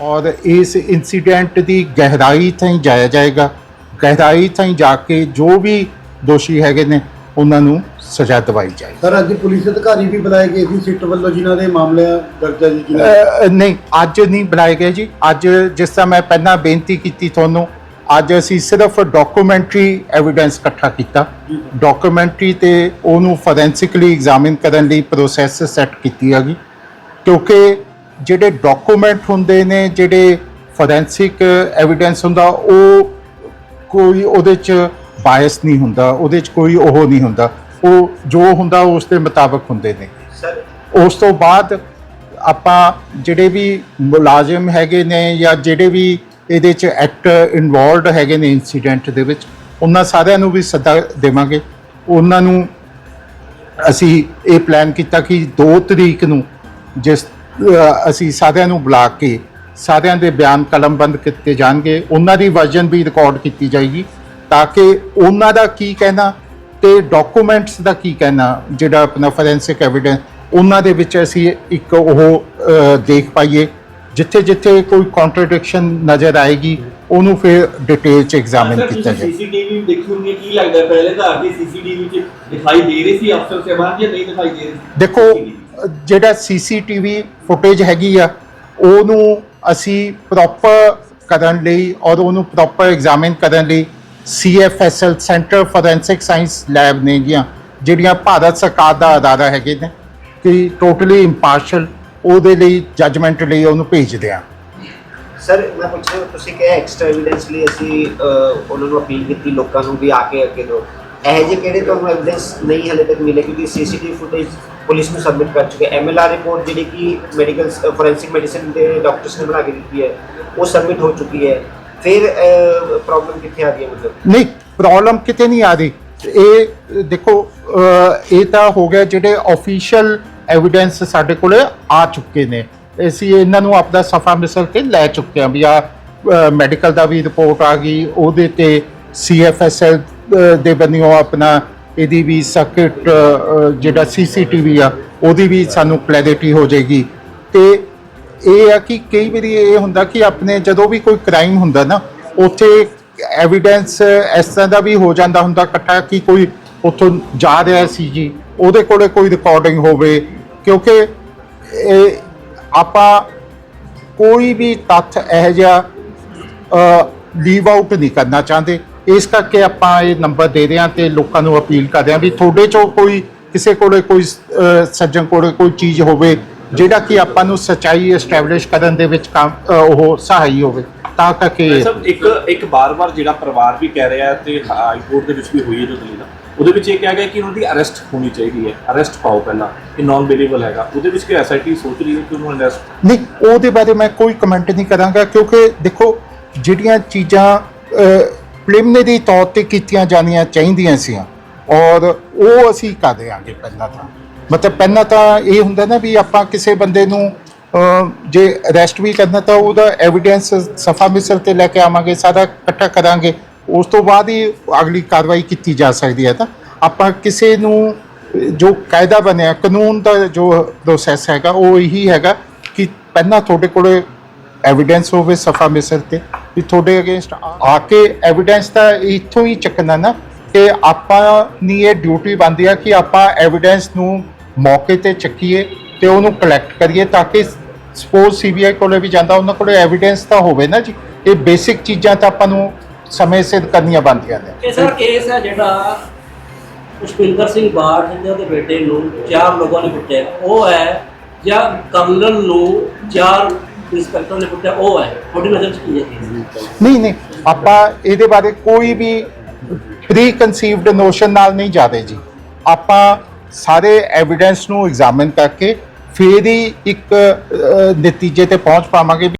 ਔਰ ਇਸ ਇਨਸੀਡੈਂਟ ਦੀ ਗਹਿਰਾਈ ਤਾਈਂ ਜਾਇਆ ਜਾਏਗਾ। ਗਹਿਰਾਈ ਤਾਈਂ ਜਾ ਕੇ ਜੋ ਵੀ ਦੋਸ਼ੀ ਹੈਗੇ ਨੇ ਉਹਨਾਂ ਨੂੰ ਸਜ਼ਾ ਦਿਵਾਈ ਜਾਏਗੀ। ਸਰ ਅੱਜ ਪੁਲਿਸ ਅਧਿਕਾਰੀ ਵੀ ਬੁਲਾਏ ਗਏ ਸੀ ਸਿੱਟ ਵੱਲੋਂ ਜਿਨ੍ਹਾਂ ਦੇ ਮਾਮਲੇ ਦਰਜ ਹੈ ਜੀ ਨਹੀਂ ਅੱਜ ਨਹੀਂ ਬਣਾਏ ਗਏ ਜੀ। ਅੱਜ ਜਿਸ ਤਰ੍ਹਾਂ ਮੈਂ ਪਹਿਲਾਂ ਬੇਨਤੀ ਕੀਤੀ ਤੁਹਾਨੂੰ ਅੱਜ ਅਸੀਂ ਸਿਰਫ ਡਾਕੂਮੈਂਟਰੀ ਐਵੀਡੈਂਸ ਇਕੱਠਾ ਕੀਤਾ। ਡਾਕੂਮੈਂਟਰੀ ਤੇ ਉਹਨੂੰ ਫੋਰੈਂਸਿਕਲੀ ਐਗਜ਼ਾਮਿਨ ਕਰਨ ਲਈ ਪ੍ਰੋਸੈਸ ਸੈੱਟ ਕੀਤੀ ਹੈਗੀ। ਕਿਉਂਕਿ ਜਿਹੜੇ ਡਾਕੂਮੈਂਟ ਹੁੰਦੇ ਨੇ ਜਿਹੜੇ ਫੋਰੈਂਸਿਕ ਐਵੀਡੈਂਸ ਹੁੰਦਾ ਉਹ ਕੋਈ ਉਹਦੇ ਚ ਬਾਇਸ ਨਹੀਂ ਹੁੰਦਾ ਉਹਦੇ ਚ ਕੋਈ ਉਹ ਨਹੀਂ ਹੁੰਦਾ। ਉਹ ਜੋ ਹੁੰਦਾ ਉਸ ਦੇ ਮੁਤਾਬਕ ਹੁੰਦੇ ਨੇ। ਸਰ ਉਸ ਤੋਂ ਬਾਅਦ ਆਪਾਂ ਜਿਹੜੇ ਵੀ ਮੁਲਾਜ਼ਮ ਹੈਗੇ ਨੇ ਜਾਂ ਜਿਹੜੇ ਵੀ ਇਹਦੇ ਚ ਐਕਟਰ ਇਨਵੋਲਡ ਹੈਗੇ ਨੇ ਇਨਸੀਡੈਂਟ ਦੇ ਵਿੱਚ ਉਹਨਾਂ ਸਾਰਿਆਂ ਨੂੰ ਵੀ ਸੱਦਾ ਦੇਵਾਂਗੇ। ਉਹਨਾਂ ਨੂੰ ਅਸੀਂ ਇਹ ਪਲਾਨ ਕੀਤਾ ਕਿ 2 ਤਰੀਕ ਨੂੰ ਜਿਸ ਅਸੀਂ ਸਾਰਿਆਂ ਨੂੰ ਬੁਲਾ ਕੇ ਸਾਰਿਆਂ ਦੇ ਬਿਆਨ ਕਲਮਬੰਦ ਕੀਤੇ ਜਾਣਗੇ। ਉਹਨਾਂ ਦੀ ਵਰਜਨ ਵੀ ਰਿਕਾਰਡ ਕੀਤੀ ਜਾਏਗੀ ਤਾਂ ਕਿ ਉਹਨਾਂ ਦਾ ਕੀ ਕਹਿਣਾ ਤੇ ਡਾਕੂਮੈਂਟਸ ਦਾ ਕੀ ਕਹਿਣਾ ਜਿਹੜਾ ਆਪਣਾ ਫੋਰੈਂਸਿਕ ਐਵੀਡੈਂਸ ਉਹਨਾਂ ਦੇ ਵਿੱਚ ਅਸੀਂ ਇੱਕ ਉਹ ਦੇਖ ਪਾਈਏ। ਜਿੱਥੇ ਜਿੱਥੇ ਕੋਈ ਕੰਟਰਡਿਕਸ਼ਨ ਨਜ਼ਰ ਆਏਗੀ ਉਹਨੂੰ ਫਿਰ ਡਿਟੇਲ ਚ ਐਗਜ਼ਾਮਿਨ ਕੀਤਾ ਜਾਏ। ਸੀਸੀਟੀਵੀ ਦੇਖੀ ਹੋਣੀ ਕੀ ਲੱਗਦਾ? ਪਹਿਲੇ ਤਾਂ ਅੱਗੇ ਸੀਸੀਟੀਵੀ ਚ ਦਿਖਾਈ ਦੇ ਰਹੀ ਸੀ ਅਫਸਰ ਸਾਹਿਬਾਨ ਜਾਂ ਨਹੀਂ ਦਿਖਾਈ ਦੇ ਰਹੀ ਦੇਖੋ ਜਿਹੜਾ ਸੀਸੀਟੀਵੀ ਫੁਟੇਜ ਹੈਗੀ ਆ, ਉਹਨੂੰ ਅਸੀਂ ਪ੍ਰੋਪਰ ਕਰਨ ਲਈ ਔਰ ਉਹਨੂੰ ਪ੍ਰੋਪਰ ਐਗਜ਼ਾਮਿਨ ਕਰਨ ਲਈ CFSL centre forensic science lab ਨੇ ਗਿਆ, ਜਿਹੜੀਆਂ ਭਾਰਤ ਸਰਕਾਰ ਦਾ ਅਦਾਰਾ ਹੈਗੇ ਨੇ, ਕਿ ਟੋਟਲੀ ਇੰਪਾਰਸ਼ਲ ਉਹਦੇ ਲਈ ਜੱਜਮੈਂਟ ਲਈ ਉਹਨੂੰ ਭੇਜਦੇ ਆ। ਸਰ ਮੈਂ ਪੁੱਛ ਰਿਹਾ, ਤੁਸੀਂ ਕਿਹਾ ਐਕਸਟਰਾ ਐਵੀਡੈਂਸ ਲਈ ਅਸੀਂ ਉਹਨਾਂ ਨੂੰ ਅਪੀਲ ਕੀਤੀ, ਲੋਕਾਂ ਨੂੰ ਵੀ ਆ ਕੇ ਅੱਗੇ ਦਿਓ। ਇਹ ਜਿਹੇ ਕਿਹੜੇ ਤੁਹਾਨੂੰ ਐਵੀਡੈਂਸ ਨਹੀਂ ਹਲੇ ਤੱਕ ਮਿਲੇ, ਕਿਉਂਕਿ ਸੀਸੀਟੀਵੀ ਫੁਟੇਜ ਪੁਲਿਸ ਨੂੰ ਸਬਮਿਟ ਕਰ ਚੁੱਕੇ ਐਮਐਲਆਰ ਰਿਪੋਰਟ ਜਿਹੜੀ ਕਿ ਮੈਡੀਕਲ ਫੋਰੈਂਸਿਕ ਮੈਡੀਸਿਨ ਦੇ ਡਾਕਟਰਸ ਨੇ ਬਣਾ ਕੇ ਦਿੱਤੀ ਹੈ, ਉਹ ਸਬਮਿਟ ਹੋ ਚੁੱਕੀ ਹੈ। ਫਿਰ ਪ੍ਰੋਬਲਮ ਕਿੱਥੇ ਆ ਰਹੀ ਹੈ ਮਤਲਬ? ਨਹੀਂ ਪ੍ਰੋਬਲਮ ਕਿਤੇ ਨਹੀਂ ਆ ਰਹੀ। ਇਹ, ਦੇਖੋ ਇਹ ਤਾਂ ਹੋ ਗਿਆ ਜਿਹੜੇ ਆਫੀਸ਼ੀਅਲ ਐਵੀਡੈਂਸ ਸਾਡੇ ਕੋਲੇ ਆ ਚੁੱਕੇ ਨੇ। ਅਸੀਂ ਇਹਨਾਂ ਨੂੰ ਆਪਦਾ ਸਫਾ ਮਿਸਲ ਤੇ ਲੈ ਚੁੱਕੇ ਹਾਂ ਵੀ ਆ ਮੈਡੀਕਲ ਦਾ ਵੀ ਰਿਪੋਰਟ ਆ ਗਈ, ਉਹਦੇ ਤੇ ਸੀਐਫਐਸਐਲ ਦੇ ਬੰਨਿਓ ਆਪਣਾ ਇਹਦੀ ਵੀ ਸਰਕਟ ਜਿਹੜਾ ਸੀਸੀਟੀਵੀ ਆ, ਉਹਦੀ ਵੀ ਸਾਨੂੰ ਕਲੈਰਿਟੀ ਹੋ ਜਾਏਗੀ। ਤੇ ਇਹ ਆ ਕਿ ਕਈ ਵਾਰੀ ਇਹ ਹੁੰਦਾ ਕਿ ਆਪਣੇ ਜਦੋਂ ਵੀ ਕੋਈ ਕ੍ਰਾਈਮ ਹੁੰਦਾ ਨਾ, ਉੱਥੇ ਐਵੀਡੈਂਸ ਇਸ ਤਰ੍ਹਾਂ ਦਾ ਵੀ ਹੋ ਜਾਂਦਾ ਹੁੰਦਾ ਇਕੱਠਾ ਕਿ ਕੋਈ ਉੱਥੋਂ ਜਾ ਰਿਹਾ ਸੀ ਜੀ, ਉਹਦੇ ਕੋਲੇ ਕੋਈ ਰਿਕਾਰਡਿੰਗ ਹੋਵੇ, ਕਿਉਂਕਿ ਇਹ ਆਪਾਂ ਕੋਈ ਵੀ ਤੱਥ ਇਹੋ ਜਿਹਾ ਲੀਵ ਆਊਟ ਨਹੀਂ ਕਰਨਾ ਚਾਹੁੰਦੇ। ਇਸ ਕਰਕੇ ਆਪਾਂ ਇਹ ਨੰਬਰ ਦੇ ਰਹੇ ਹਾਂ ਤੇ ਲੋਕਾਂ ਨੂੰ ਅਪੀਲ ਕਰਦੇ ਹਾਂ ਵੀ ਤੁਹਾਡੇ ਚੋਂ ਕੋਈ ਕਿਸੇ ਕੋਲੇ ਕੋਈ ਅਹ, ਸੱਜਣ ਕੋਲੇ ਕੋਈ ਚੀਜ਼ ਹੋਵੇ ਜਿਹੜਾ ਕਿ ਆਪਾਂ ਨੂੰ ਸਚਾਈ ਐਸਟੈਬਲਿਸ਼ ਕਰਨ ਦੇ ਵਿੱਚ ਕੰਮ ਅਹ, ਉਹ ਸਹਾਈ ਹੋਵੇ ਤਾਂ ਕਰਕੇ ਸਭ ਇੱਕ ਇੱਕ ਬਾਰ-ਬਾਰ ਜਿਹੜਾ ਪਰਿਵਾਰ ਵੀ ਕਹਿ ਰਿਹਾ ਤੇ ਹਾਈ ਕੋਰਟ ਦੇ ਵਿੱਚ ਵੀ ਹੋਈ ਹੈ ਜੋ ਦਲੀਲ ਉਹਦੇ ਵਿੱਚ ਇਹ ਕਿਹਾ ਗਿਆ ਕਿ ਉਹਨਾਂ ਦੀ ਅਰੈਸਟ ਹੋਣੀ ਚਾਹੀਦੀ ਹੈ ਅਰੈਸਟ ਪਾਓ ਪਹਿਲਾਂ ਇਹ ਨਾਨ ਬੇਲੇਬਲ ਹੈਗਾ ਉਹਦੇ ਵਿੱਚ ਕਿ ਐਸਆਈਟੀ ਸੋਚ ਰਹੀ ਹੈ ਕਿ ਉਹਨੂੰ ਅਰੈਸਟ ਨਹੀਂ ਉਹਦੇ ਬਾਰੇ ਮੈਂ ਕੋਈ ਕਮੈਂਟ ਨਹੀਂ ਕਰਾਂਗਾ ਕਿਉਂਕਿ ਦੇਖੋ ਜਿਹੜੀਆਂ ਚੀਜ਼ਾਂ ਪ੍ਰੀਲਿਮਿਨਰੀ ਤੌਰ ਤੇ ਕੀਤੀਆਂ ਜਾਣੀਆਂ ਚਾਹੀਦੀਆਂ ਸੀ ਔਰ ਉਹ ਅਸੀਂ ਕਰ ਦਿਆਂਗੇ ਪਹਿਲਾਂ ਤਾਂ? ਮਤਲਬ ਪਹਿਲਾਂ ਤਾਂ ਇਹ ਹੁੰਦਾ ਨਾ ਵੀ ਆਪਾਂ ਕਿਸੇ ਬੰਦੇ ਨੂੰ ਜੇ ਅਰੈਸਟ ਵੀ ਕਰਨਾ ਤਾਂ ਉਹਦਾ ਐਵੀਡੈਂਸ ਸਫਾ ਮਿਸਰ ਤੇ ਲੈ ਕੇ ਆਵਾਂਗੇ, ਸਾਰਾ ਇਕੱਠਾ ਕਰਾਂਗੇ। ਉਸ ਤੋਂ ਬਾਅਦ ਹੀ ਅਗਲੀ ਕਾਰਵਾਈ ਕੀਤੀ ਜਾ ਸਕਦੀ ਹੈ ਤਾਂ। ਆਪਾਂ ਕਿਸੇ ਨੂੰ, ਜੋ ਕਾਇਦਾ ਬਣਿਆ, ਕਾਨੂੰਨ ਦਾ ਜੋ ਪ੍ਰੋਸੈਸ ਹੈਗਾ, ਉਹ ਇਹੀ ਹੈਗਾ ਕਿ ਪਹਿਲਾਂ ਤੁਹਾਡੇ ਕੋਲ ਐਵੀਡੈਂਸ ਹੋਵੇ ਸਫਾ ਮਿਸਰ ਤੇ। ਵੀ ਤੁਹਾਡੇ ਅਗੇਂਸਟ ਆ ਕੇ ਐਵੀਡੈਂਸ ਤਾਂ ਇੱਥੋਂ ਹੀ ਚੱਕਣਾ ਨਾ ਕਿ ਆਪਾਂ ਦੀ ਇਹ ਡਿਊਟੀ ਬਣਦੀ ਆ ਕਿ ਆਪਾਂ ਐਵੀਡੈਂਸ ਨੂੰ ਮੌਕੇ ਤੇ ਚੱਕੀਏ ਤੇ ਉਹਨੂੰ ਕਲੈਕਟ ਕਰੀਏ ਤਾਂ ਕਿ ਸਪੋਜ਼ ਸੀਬੀਆਈ ਕੋਲੇ ਵੀ ਜਾਂਦਾ, ਉਹਨਾਂ ਕੋਲੇ ਐਵੀਡੈਂਸ ਤਾਂ ਹੋਵੇ ਨਾ ਜੀ। ਇਹ ਬੇਸਿਕ ਚੀਜ਼ਾਂ ਤਾਂ ਆਪਾਂ ਨੂੰ ਸਮੇਂ ਸਿਰ ਕਰਨੀਆਂ ਬਣਦੀਆਂ ਨੇ। ਇਹ ਸਰ ਕੇਸ ਹੈ ਜਿਹੜਾ ਪੁਸ਼ਪਿੰਦਰ ਸਿੰਘ ਬਾਠ ਜਿਹਨਾਂ ਦੇ ਬੇਟੇ ਨੂੰ ਚਾਰ ਲੋਕਾਂ ਨੇ ਕੁੱਟਿਆ। ਉਹ ਹੈ ਜਾਂ ਕਮਲਨ ਨੂੰ ਚਾਰ ਇੰਸਪੈਕਟਰ ਨੇ ਕੁੱਟਿਆ, ਉਹ ਹੈ, ਤੁਹਾਡੀ ਨਜ਼ਰ 'ਚ ਕੀ ਹੈ ਕੇਸ ਨਹੀਂ ਨਹੀਂ, ਆਪਾਂ ਇਹਦੇ ਬਾਰੇ ਕੋਈ ਵੀ ਪ੍ਰੀ ਕਨਸੀਵਡ ਨੋਸ਼ਨ ਨਾਲ ਨਹੀਂ ਜਾਦੇ ਜੀ। ਆਪਾਂ ਸਾਰੇ ਐਵੀਡੈਂਸ ਨੂੰ ਐਗਜ਼ਾਮਿਨ ਕਰਕੇ ਫਿਰ ਹੀ ਇੱਕ ਨਤੀਜੇ ਤੇ ਪਹੁੰਚ ਪਾਵਾਂਗੇ ਵੀ